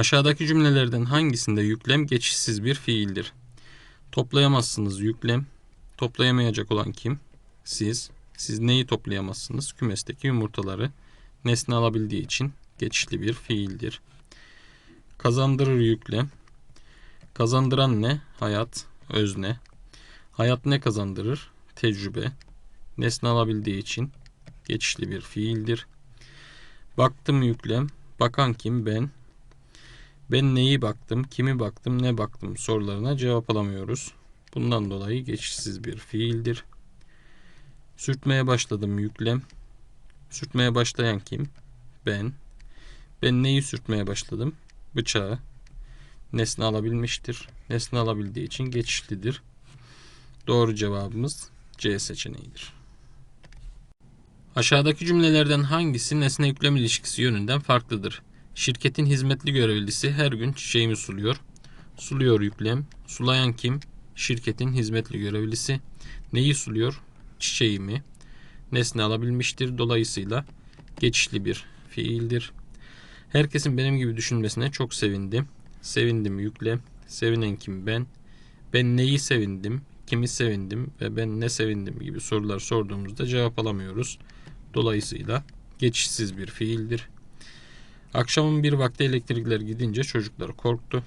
Aşağıdaki cümlelerden hangisinde yüklem geçişsiz bir fiildir? Toplayamazsınız yüklem. Toplayamayacak olan kim? Siz. Siz neyi toplayamazsınız? Kümesteki yumurtaları. Nesne alabildiği için geçişli bir fiildir. Kazandırır yüklem. Kazandıran ne? Hayat, özne. Hayat ne kazandırır? Tecrübe. Nesne alabildiği için geçişli bir fiildir. Baktım yüklem. Bakan kim? Ben. Ben neyi baktım, kimi baktım, ne baktım sorularına cevap alamıyoruz. Bundan dolayı geçişsiz bir fiildir. Sürtmeye başladım yüklem. Sürtmeye başlayan kim? Ben. Ben neyi sürtmeye başladım? Bıçağı. Nesne alabilmiştir. Nesne alabildiği için geçişlidir. Doğru cevabımız C seçeneğidir. Aşağıdaki cümlelerden hangisi nesne yüklem ilişkisi yönünden farklıdır? Şirketin hizmetli görevlisi her gün çiçeğimi suluyor. Suluyor yüklem. Sulayan kim? Şirketin hizmetli görevlisi. Neyi suluyor? Çiçeğimi. Nesne alabilmiştir. Dolayısıyla geçişli bir fiildir. Herkesin benim gibi düşünmesine çok sevindim. Sevindim yüklem. Sevinen kim? Ben. Ben neyi sevindim? Kimi sevindim ve ben ne sevindim gibi sorular sorduğumuzda cevap alamıyoruz. Dolayısıyla geçişsiz bir fiildir. Akşamın bir vakti elektrikler gidince çocuklar korktu.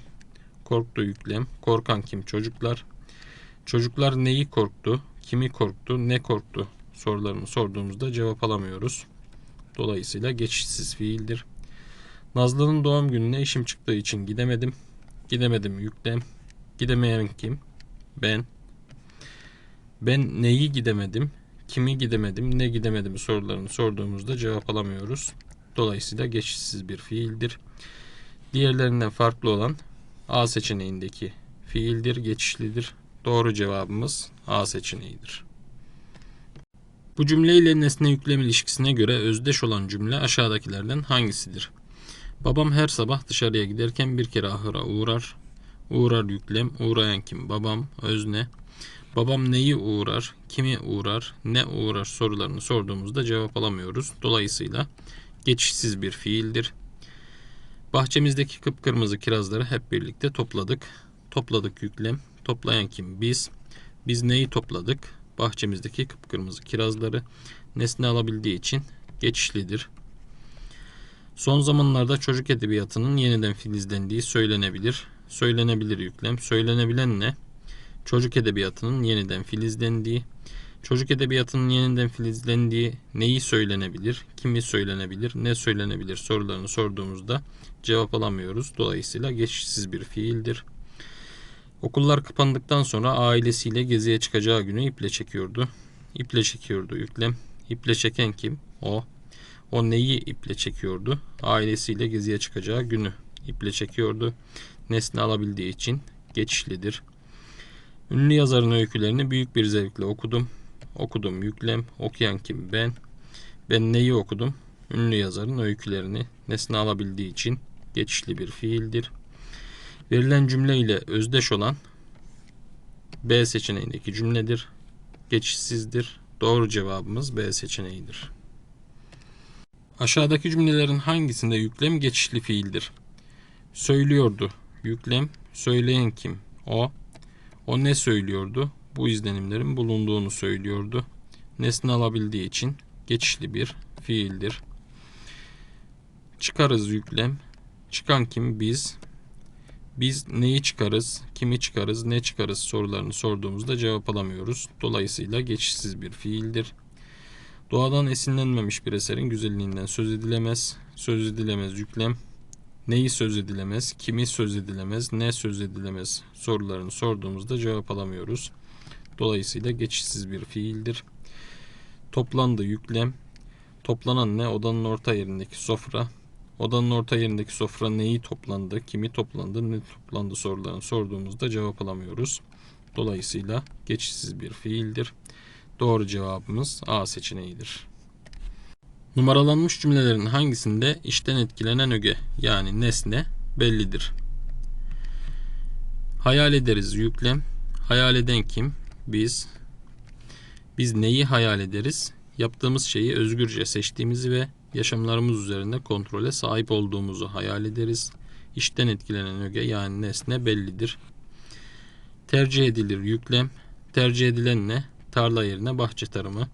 Korktu yüklem. Korkan kim? Çocuklar. Çocuklar neyi korktu? Kimi korktu? Ne korktu? Sorularını sorduğumuzda cevap alamıyoruz. Dolayısıyla geçişsiz fiildir. Nazlı'nın doğum gününe işim çıktığı için gidemedim. Gidemedim yüklem. Gidemeyen kim? Ben. Ben neyi gidemedim? Kimi gidemedim? Ne gidemedim sorularını sorduğumuzda cevap alamıyoruz. Dolayısıyla geçişsiz bir fiildir. Diğerlerinden farklı olan A seçeneğindeki fiildir, geçişlidir. Doğru cevabımız A seçeneğidir. Bu cümle ile nesne yüklem ilişkisine göre özdeş olan cümle aşağıdakilerden hangisidir? Babam her sabah dışarıya giderken bir kere ahıra uğrar. Uğrar yüklem. Uğrayan kim? Babam. Özne. Babam neyi uğrar? Kimi uğrar? Ne uğrar sorularını sorduğumuzda cevap alamıyoruz. Dolayısıyla geçişsiz bir fiildir. Bahçemizdeki kıpkırmızı kirazları hep birlikte topladık. Topladık yüklem. Toplayan kim? Biz. Biz neyi topladık? Bahçemizdeki kıpkırmızı kirazları. Nesne alabildiği için geçişlidir. Son zamanlarda çocuk edebiyatının yeniden filizlendiği söylenebilir. Söylenebilir yüklem. Söylenebilen ne? Çocuk edebiyatının yeniden filizlendiği. Çocuk edebiyatının yeniden filizlendiği neyi söylenebilir, kimi söylenebilir, ne söylenebilir sorularını sorduğumuzda cevap alamıyoruz. Dolayısıyla geçişsiz bir fiildir. Okullar kapandıktan sonra ailesiyle geziye çıkacağı günü iple çekiyordu. İple çekiyordu yüklem. İple çeken kim? O. O neyi iple çekiyordu? Ailesiyle geziye çıkacağı günü iple çekiyordu. Nesne alabildiği için geçişlidir. Ünlü yazarın öykülerini büyük bir zevkle okudum. Okudum yüklem. Okuyan kim? Ben. Ben neyi okudum? Ünlü yazarın öykülerini nesne alabildiği için geçişli bir fiildir. Verilen cümle ile özdeş olan B seçeneğindeki cümledir. Geçişsizdir. Doğru cevabımız B seçeneğidir. Aşağıdaki cümlelerin hangisinde yüklem geçişli fiildir? Söylüyordu. Yüklem. Söyleyen kim? O. O ne söylüyordu? Bu izlenimlerin bulunduğunu söylüyordu. Nesne alabildiği için geçişli bir fiildir. Çıkarız yüklem. Çıkan kim? Biz. Biz neyi çıkarız, kimi çıkarız, ne çıkarız sorularını sorduğumuzda cevap alamıyoruz. Dolayısıyla geçişsiz bir fiildir. Doğadan esinlenmemiş bir eserin güzelliğinden söz edilemez. Söz edilemez yüklem. Neyi söz edilemez, kimi söz edilemez, ne söz edilemez sorularını sorduğumuzda cevap alamıyoruz. Dolayısıyla geçişsiz bir fiildir. Toplandı yüklem. Toplanan ne? Odanın orta yerindeki sofra. Odanın orta yerindeki sofra neyi toplandı, kimi toplandı, ne toplandı sorularını sorduğumuzda cevap alamıyoruz. Dolayısıyla geçişsiz bir fiildir. Doğru cevabımız A seçeneğidir. Numaralanmış cümlelerin hangisinde işten etkilenen öge yani nesne bellidir? Hayal ederiz yüklem. Hayal eden kim? Biz. Biz neyi hayal ederiz? Yaptığımız şeyi özgürce seçtiğimizi ve yaşamlarımız üzerinde kontrole sahip olduğumuzu hayal ederiz. İşten etkilenen öge yani nesne bellidir. Tercih edilir yüklem. Tercih edilen ne? Tarla yerine bahçe tarımı.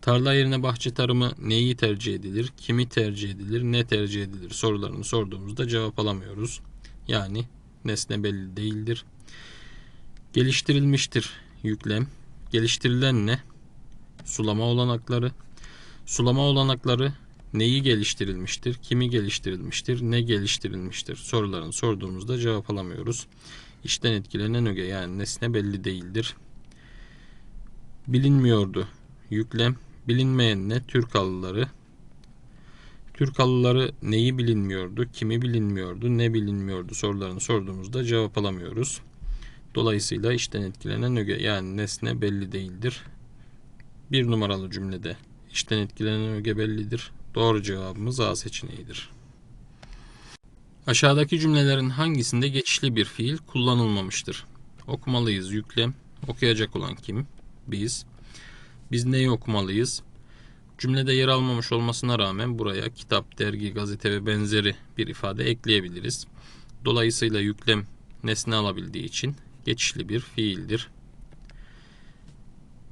Tarla yerine bahçe tarımı neyi tercih edilir? Kimi tercih edilir? Ne tercih edilir? Sorularını sorduğumuzda cevap alamıyoruz. Yani nesne belli değildir. Geliştirilmiştir yüklem. Geliştirilen ne? Sulama olanakları. Sulama olanakları neyi geliştirilmiştir? Kimi geliştirilmiştir? Ne geliştirilmiştir? Sorularını sorduğumuzda cevap alamıyoruz. İşten etkilenen öge yani nesne belli değildir. Bilinmiyordu. Yüklem. Bilinmeyen ne? Türkalıları. Türkalıları neyi bilinmiyordu? Kimi bilinmiyordu? Ne bilinmiyordu? Sorularını sorduğumuzda cevap alamıyoruz. Dolayısıyla işten etkilenen öge yani nesne belli değildir. Bir numaralı cümlede işten etkilenen öge bellidir. Doğru cevabımız A seçeneğidir. Aşağıdaki cümlelerin hangisinde geçişli bir fiil kullanılmamıştır? Okumalıyız yüklem. Okuyacak olan kim? Biz. Biz neyi okumalıyız? Cümlede yer almamış olmasına rağmen buraya kitap, dergi, gazete ve benzeri bir ifade ekleyebiliriz. Dolayısıyla yüklem nesne alabildiği için geçişli bir fiildir.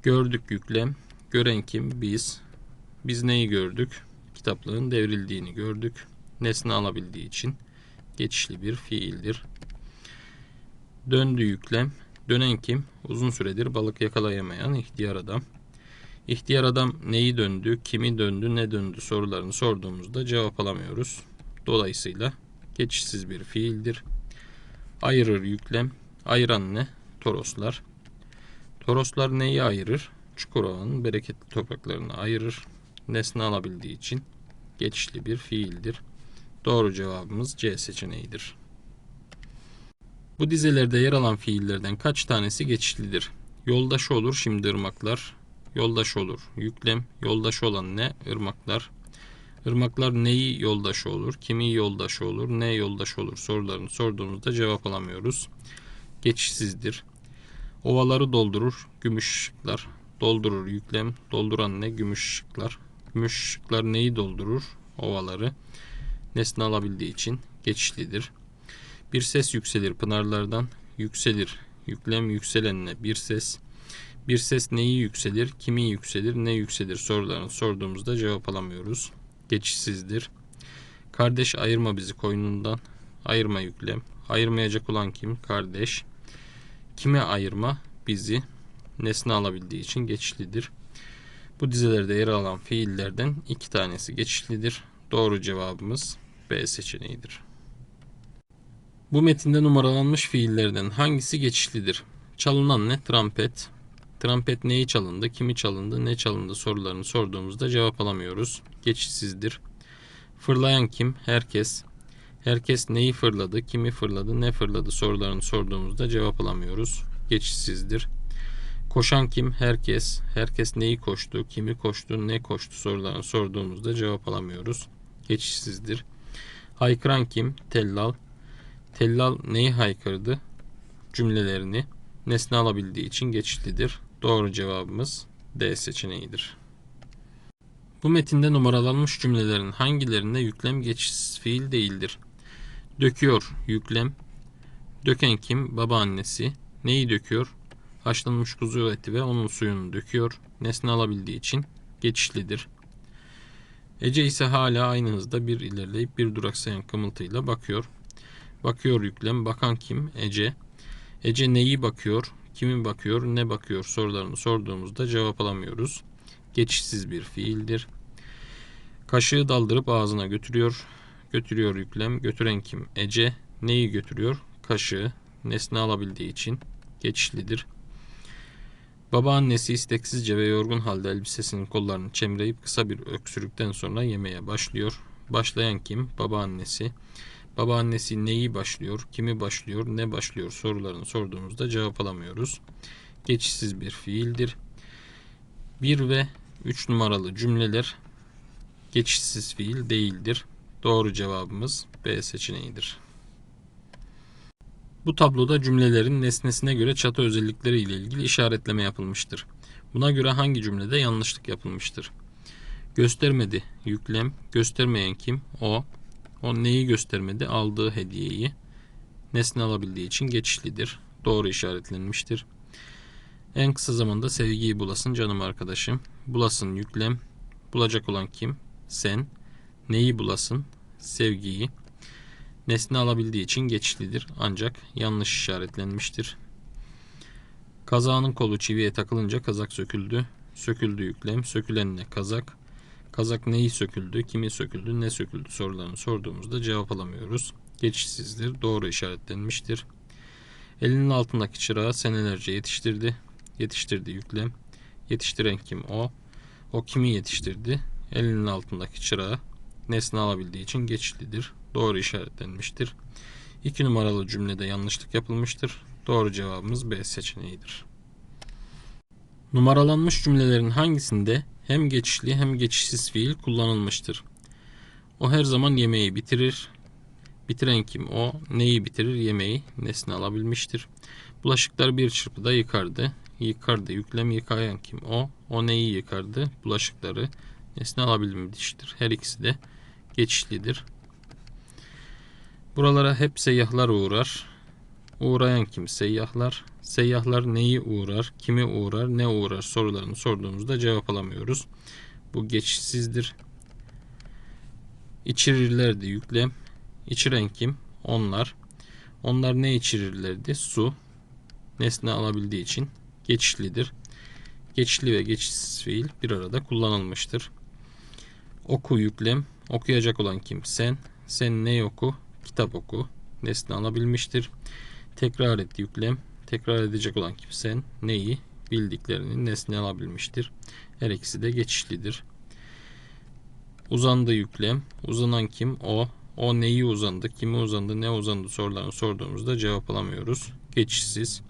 Gördük yüklem. Gören kim? Biz. Biz neyi gördük? Kitaplığın devrildiğini gördük. Nesne alabildiği için geçişli bir fiildir. Döndü yüklem. Dönen kim? Uzun süredir balık yakalayamayan ihtiyar adam. İhtiyar adam neyi döndü, kimi döndü, ne döndü sorularını sorduğumuzda cevap alamıyoruz. Dolayısıyla geçişsiz bir fiildir. Ayırır yüklem. Ayıran ne? Toroslar. Toroslar neyi ayırır? Çukurova'nın bereketli topraklarını ayırır. Nesne alabildiği için geçişli bir fiildir. Doğru cevabımız C seçeneğidir. Bu dizelerde yer alan fiillerden kaç tanesi geçişlidir? Yoldaş olur şimdi ırmaklar. Yoldaş olur. Yüklem. Yoldaş olan ne? Irmaklar. Irmaklar neyi yoldaşı olur? Kimi yoldaşı olur? Ne yoldaşı olur? Sorularını sorduğumuzda cevap alamıyoruz. Geçişsizdir. Ovaları doldurur. Gümüş ışıklar. Doldurur yüklem. Dolduran ne? Gümüş ışıklar. Gümüş ışıklar neyi doldurur? Ovaları. Nesne alabildiği için geçişlidir. Bir ses yükselir pınarlardan. Yükselir. Yüklem yükselenle bir ses. Bir ses neyi yükselir, kimi yükselir, ne yükselir sorularını sorduğumuzda cevap alamıyoruz. Geçişsizdir. Kardeş ayırma bizi koynundan. Ayırma yüklem. Ayırmayacak olan kim? Kardeş. Kime ayırma? Bizi. Nesne alabildiği için geçişlidir. Bu dizelerde yer alan fiillerden iki tanesi geçişlidir. Doğru cevabımız B seçeneğidir. Bu metinde numaralanmış fiillerden hangisi geçişlidir? Çalınan ne? Trampet. Trampet neyi çalındı, kimi çalındı, ne çalındı sorularını sorduğumuzda cevap alamıyoruz. Geçişsizdir. Fırlayan kim? Herkes. Herkes neyi fırladı, kimi fırladı, ne fırladı sorularını sorduğumuzda cevap alamıyoruz. Geçişsizdir. Koşan kim? Herkes. Herkes neyi koştu, kimi koştu, ne koştu sorularını sorduğumuzda cevap alamıyoruz. Geçişsizdir. Haykıran kim? Tellal. Tellal neyi haykırdı? Cümlelerini nesne alabildiği için geçişlidir. Doğru cevabımız D seçeneğidir. Bu metinde numaralanmış cümlelerin hangilerinde yüklem geçişsiz fiil değildir? Döküyor yüklem. Döken kim? Babaannesi. Neyi döküyor? Haşlanmış kuzu eti ve onun suyunu döküyor. Nesne alabildiği için geçişlidir. Ece ise hala aynı hızda bir ilerleyip bir duraksayan kımıltıyla bakıyor. Bakıyor yüklem. Bakan kim? Ece. Ece neyi bakıyor? Kimi bakıyor? Ne bakıyor? sorularını sorduğumuzda cevap alamıyoruz. Geçişsiz bir fiildir. Kaşığı daldırıp ağzına götürüyor. Götürüyor yüklem. Götüren kim? Ece. Neyi götürüyor? Kaşığı. Nesne alabildiği için geçişlidir. Babaannesi isteksizce ve yorgun halde elbisesinin kollarını çemreyip kısa bir öksürükten sonra yemeye başlıyor. Başlayan kim? Babaannesi. Babaannesi neyi başlıyor, kimi başlıyor, ne başlıyor sorularını sorduğumuzda cevap alamıyoruz. Geçişsiz bir fiildir. 1 ve 3 numaralı cümleler geçişsiz fiil değildir. Doğru cevabımız B seçeneğidir. Bu tabloda cümlelerin nesnesine göre çatı özellikleri ile ilgili işaretleme yapılmıştır. Buna göre hangi cümlede yanlışlık yapılmıştır? Göstermedi yüklem, göstermeyen kim? O. O neyi göstermedi? Aldığı hediyeyi. Nesne alabildiği için geçişlidir. Doğru işaretlenmiştir. En kısa zamanda sevgiyi bulasın canım arkadaşım. Bulasın yüklem. Bulacak olan kim? Sen. Neyi bulasın? Sevgiyi. Nesne alabildiği için geçişlidir ancak yanlış işaretlenmiştir. Kazağının kolu çiviye takılınca kazak söküldü. Söküldü yüklem. Sökülen ne? Kazak. Kazak neyi söküldü? Kimi söküldü? Ne söküldü? sorularını sorduğumuzda cevap alamıyoruz. Geçişsizdir. Doğru işaretlenmiştir. Elinin altındaki çırağı senelerce yetiştirdi. Yetiştirdi yüklem. Yetiştiren kim? O. O kimi yetiştirdi? Elinin altındaki çırağı nesne alabildiği için geçişlidir. Doğru işaretlenmiştir. 2 numaralı cümlede yanlışlık yapılmıştır. Doğru cevabımız B seçeneğidir. Numaralanmış cümlelerin hangisinde hem geçişli hem geçişsiz fiil kullanılmıştır? O her zaman yemeği bitirir. Bitiren kim? O. Neyi bitirir? Yemeği. Nesne alabilmiştir. Bulaşıkları bir çırpıda yıkardı. Yıkardı. Yüklem yıkayan kim? O. O neyi yıkardı? Bulaşıkları. Nesne alabilmiştir. Her ikisi de geçişlidir. Buralara hep seyyahlar uğrar. Uğrayan kim? Seyyahlar. Seyyahlar neyi uğrar? Kimi uğrar? Ne uğrar? Sorularını sorduğumuzda cevap alamıyoruz. Bu geçişsizdir. İçirirlerdi yüklem. İçiren kim? Onlar. Onlar ne içirirlerdi? Su. Nesne alabildiği için geçişlidir. Geçişli ve geçişsiz fiil bir arada kullanılmıştır. Oku yüklem. Okuyacak olan kim? Sen. Sen ne oku? Kitap oku. Nesne alabilmiştir. Tekrar et yüklem. Tekrar edecek olan kim? Sen. Neyi? Bildiklerini nesne alabilmiştir. Her ikisi de geçişlidir. Uzandı yüklem. Uzanan kim? O. O neyi uzandı? Kimi uzandı? Ne uzandı? sorularını sorduğumuzda cevap alamıyoruz. Geçişsiz.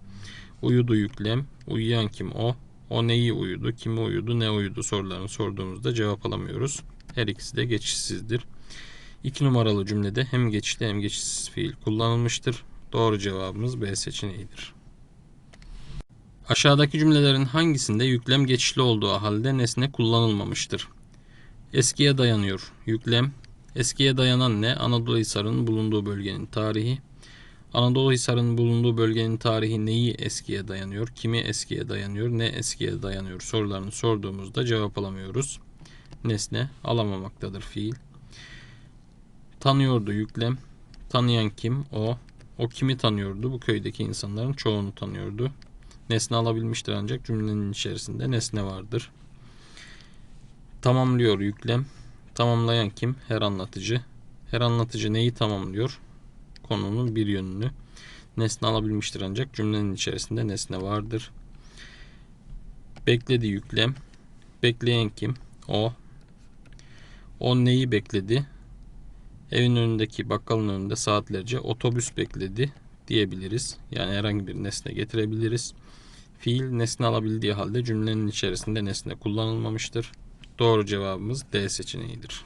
Uyudu yüklem. Uyuyan kim? O. O neyi uyudu? Kimi uyudu? Ne uyudu? sorularını sorduğumuzda cevap alamıyoruz. Her ikisi de geçişsizdir. 2 numaralı cümlede hem geçişli hem geçişsiz fiil kullanılmıştır. Doğru cevabımız B seçeneğidir. Aşağıdaki cümlelerin hangisinde yüklem geçişli olduğu halde nesne kullanılmamıştır? Eskiye dayanıyor. Yüklem. Eskiye dayanan ne? Anadolu Hisarı'nın bulunduğu bölgenin tarihi. Anadolu Hisarı'nın bulunduğu bölgenin tarihi neyi eskiye dayanıyor? Kimi eskiye dayanıyor? Ne eskiye dayanıyor? Sorularını sorduğumuzda cevap alamıyoruz. Nesne alamamaktadır fiil. Tanıyordu yüklem. Tanıyan kim? O. O kimi tanıyordu? Bu köydeki insanların çoğunu tanıyordu. Nesne alabilmiştir ancak cümlenin içerisinde nesne vardır. Tamamlıyor yüklem. Tamamlayan kim? Her anlatıcı. Her anlatıcı neyi tamamlıyor? Konunun bir yönünü. Nesne alabilmiştir ancak cümlenin içerisinde nesne vardır. Bekledi yüklem. Bekleyen kim? O. O neyi bekledi? Evin önündeki bakkalın önünde saatlerce otobüs bekledi diyebiliriz. Yani herhangi bir nesne getirebiliriz. Fiil nesne alabildiği halde cümlenin içerisinde nesne kullanılmamıştır. Doğru cevabımız D seçeneğidir.